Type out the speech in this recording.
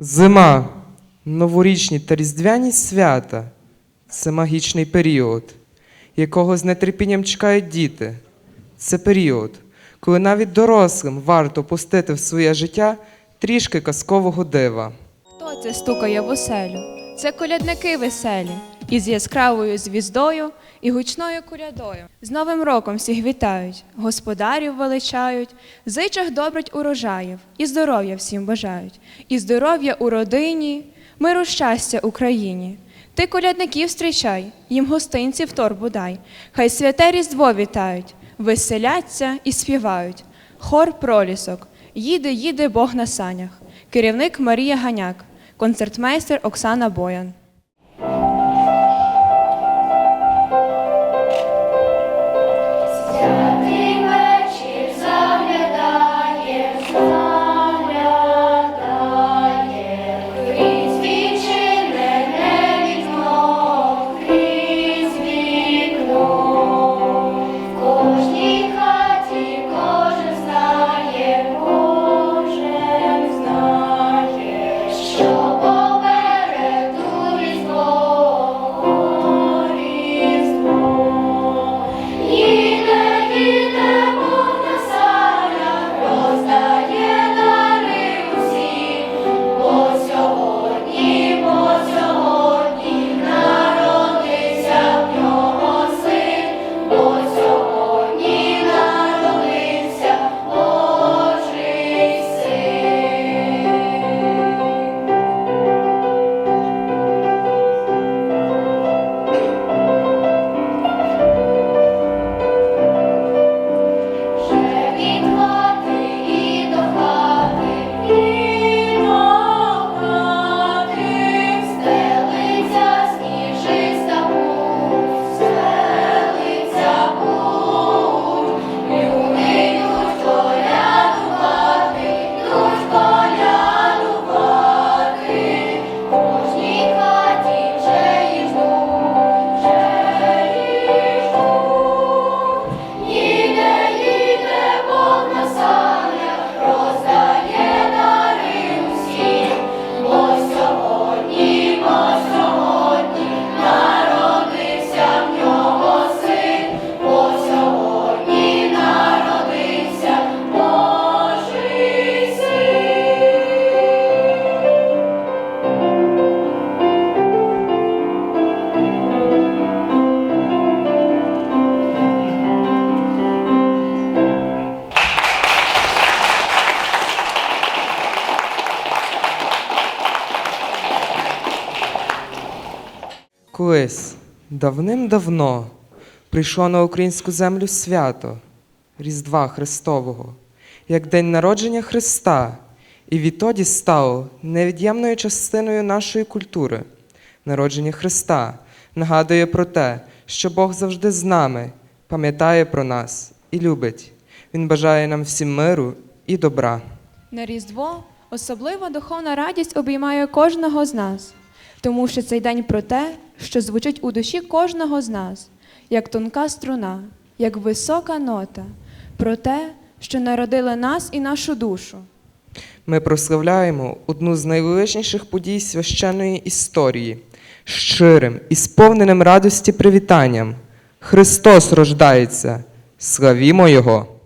Зима, новорічні та різдвяні свята це магічний період, якого з нетерпінням чекають діти. Це період, коли навіть дорослим варто пустити в своє життя трішки казкового дива. Хто це стукає в оселю? Це колядники веселі, із яскравою звіздою і гучною колядою. З Новим роком всіх вітають, господарів величають, зичах добрить урожаїв, і здоров'я всім бажають, і здоров'я у родині, миру щастя Україні. Ти колядників зустрічай, їм гостинці в торбу дай, хай святе різдво вітають, веселяться і співають. Хор пролісок, їде, їде Бог на санях. Керівник Марія Ганяк, концертмейстер Оксана Боян. Колись давним-давно прийшло на українську землю свято Різдва Христового, як день народження Христа, і відтоді стало невід'ємною частиною нашої культури. Народження Христа нагадує про те, що Бог завжди з нами, пам'ятає про нас і любить. Він бажає нам всім миру і добра. На Різдво особлива духовна радість обіймає кожного з нас, тому що цей день про те, що звучить у душі кожного з нас, як тонка струна, як висока нота, про те, що народили нас і нашу душу. Ми прославляємо одну з найвеличніших подій священної історії щирим і сповненим радості привітанням. Христос рождається. Славімо Його!